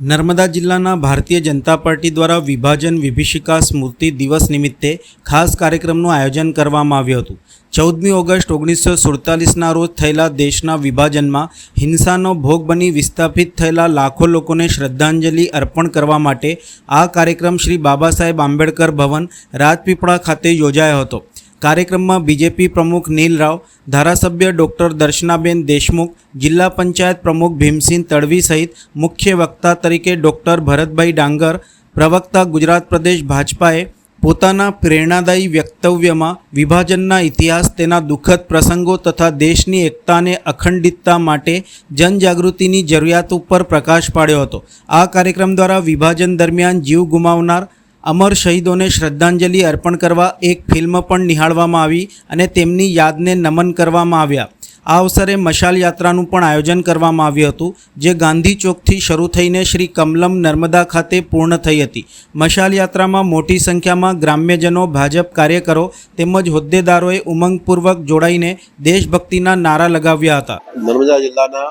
નર્મદા જિલ્લાના ભારતીય જનતા પાર્ટી દ્વારા વિભાજન વિભીષિકા સ્મૃતિ દિવસ નિમિત્તે ખાસ કાર્યક્રમનું આયોજન કરવામાં આવ્યું હતું. ચૌદમી ઓગસ્ટ ઓગણીસો સુડતાલીસના રોજ થયેલા દેશના વિભાજનમાં હિંસાનો ભોગ બની વિસ્થાપિત થયેલા લાખો લોકોને શ્રદ્ધાંજલિ અર્પણ કરવા માટે આ કાર્યક્રમ શ્રી બાબા સાહેબ આંબેડકર ભવન રાજપીપળા ખાતે યોજાયો હતો. કાર્યક્રમમાં બીજેપી પ્રમુખ નીલ રાવ, ધારાસભ્ય ડૉક્ટર દર્શનાબેન દેશમુખ, જિલ્લા પંચાયત પ્રમુખ ભીમસિંહ તડવી સહિત મુખ્ય વક્તા તરીકે ડૉક્ટર ભરતભાઈ ડાંગર, પ્રવક્તા ગુજરાત પ્રદેશ ભાજપાએ પોતાના પ્રેરણાદાયી વક્તવ્યમાં વિભાજનના ઇતિહાસ, તેના દુઃખદ પ્રસંગો તથા દેશની એકતાને અખંડિતતા માટે જનજાગૃતિની જરૂરિયાત ઉપર પ્રકાશ પાડ્યો હતો. આ કાર્યક્રમ દ્વારા વિભાજન દરમિયાન જીવ ગુમાવનાર અમર શહીદોને શ્રદ્ધાંજલિ અર્પણ કરવા એક ફિલ્મ પણ નિહાળવામાં આવી અને તેમની યાદને નમન કરવામાં આવ્યા. આ અવસરે મશાલ યાત્રાનું પણ આયોજન કરવામાં આવ્યું હતું, જે ગાંધી ચોકથી શરૂ થઈને શ્રી કમલમ નર્મદા ખાતે પૂર્ણ થઈ હતી. મશાલ યાત્રામાં મોટી સંખ્યામાં ગ્રામ્યજનો, ભાજપ કાર્યકરો તેમજ હોદ્દેદારોએ ઉમંગપૂર્વક જોડાઈને દેશભક્તિના નારા લગાવ્યા હતા. નર્મદા જિલ્લાના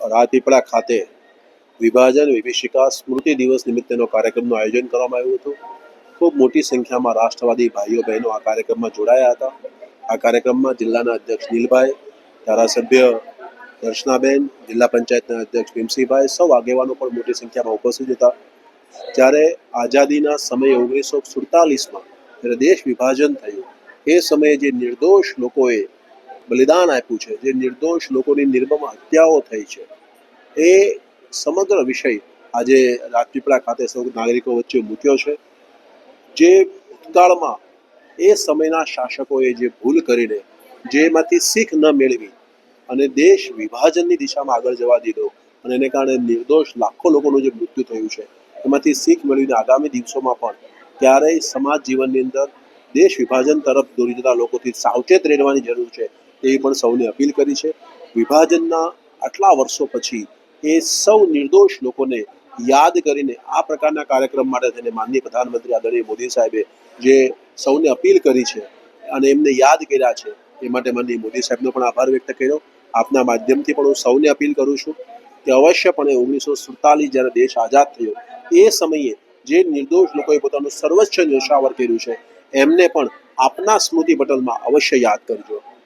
રાજપીપળા ખાતે વિભાજન, વિભીષિકા, સ્મૃતિ દિવસ નિમિત્તેનો કાર્યક્રમનું આયોજન કરવામાં આવ્યું હતું. ખૂબ મોટી સંખ્યામાં રાષ્ટ્રવાદી ભાઈઓ, બહેનો આ કાર્યક્રમમાં જોડાયા હતા. આ કાર્યક્રમમાં જિલ્લાના અધ્યક્ષ નીલભાઈ, ધારાસભ્ય દર્શનાબેન, જિલ્લા પંચાયતના અધ્યક્ષ ભીમસિંહભાઈ, સૌ આગેવાનો પણ મોટી સંખ્યામાં ઉપસ્થિત હતા. જ્યારે આઝાદીના સમયે ઓગણીસો સુડતાલીસમાં જ્યારે દેશ વિભાજન થયું, એ સમયે જે નિર્દોષ લોકોએ બલિદાન આપ્યું છે, જે નિર્દોષ લોકોની નિર્મમ હત્યાઓ થઈ છે, એ સમગ્ર વિષય આજે રાજપીપળા ખાતે સૌ નાગરિકો વચ્ચે મૂક્યો છે. જે ભૂતકાળમાં એ સમયના શાસકોએ જે ભૂલ કરીને જેમાંથી શીખ ન મેળવી અને દેશ વિભાજનની દિશામાં આગળ જવા દીધો અને એને કારણે નિર્દોષ લાખો લોકોનું જે મૃત્યુ થયું છે, એમાંથી શીખ મેળવીને આગામી દિવસોમાં પણ ક્યારેય સમાજ જીવનની અંદર દેશ વિભાજન તરફ દોરી જતા લોકોથી સાવચેત રહેવાની જરૂર છે તેવી પણ સૌને અપીલ કરી છે. વિભાજનના આટલા વર્ષો પછી એ સૌ નિર્દોષ લોકોને યાદ કરીને આ પ્રકારના કાર્યક્રમ માટે થઈને માનનીય પ્રધાનમંત્રી આદરણીય મોદી સાહેબે જે સૌને અપીલ કરી છે અને એમને યાદ કર્યા છે, એ માટે માનનીય મોદી સાહેબનો પણ આભાર વ્યક્ત કર્યો. આપના માધ્યમથી પણ હું સૌને અપીલ કરું છું કે અવશ્યપણે ઓગણીસો સુડતાલીસ જ્યારે દેશ આઝાદ થયો, એ સમયે જે નિર્દોષ લોકોએ પોતાનું સર્વોચ્ચ ન્યોછાવર કર્યું છે, એમને પણ આપના સ્મૃતિ પટલમાં અવશ્ય યાદ કરજો.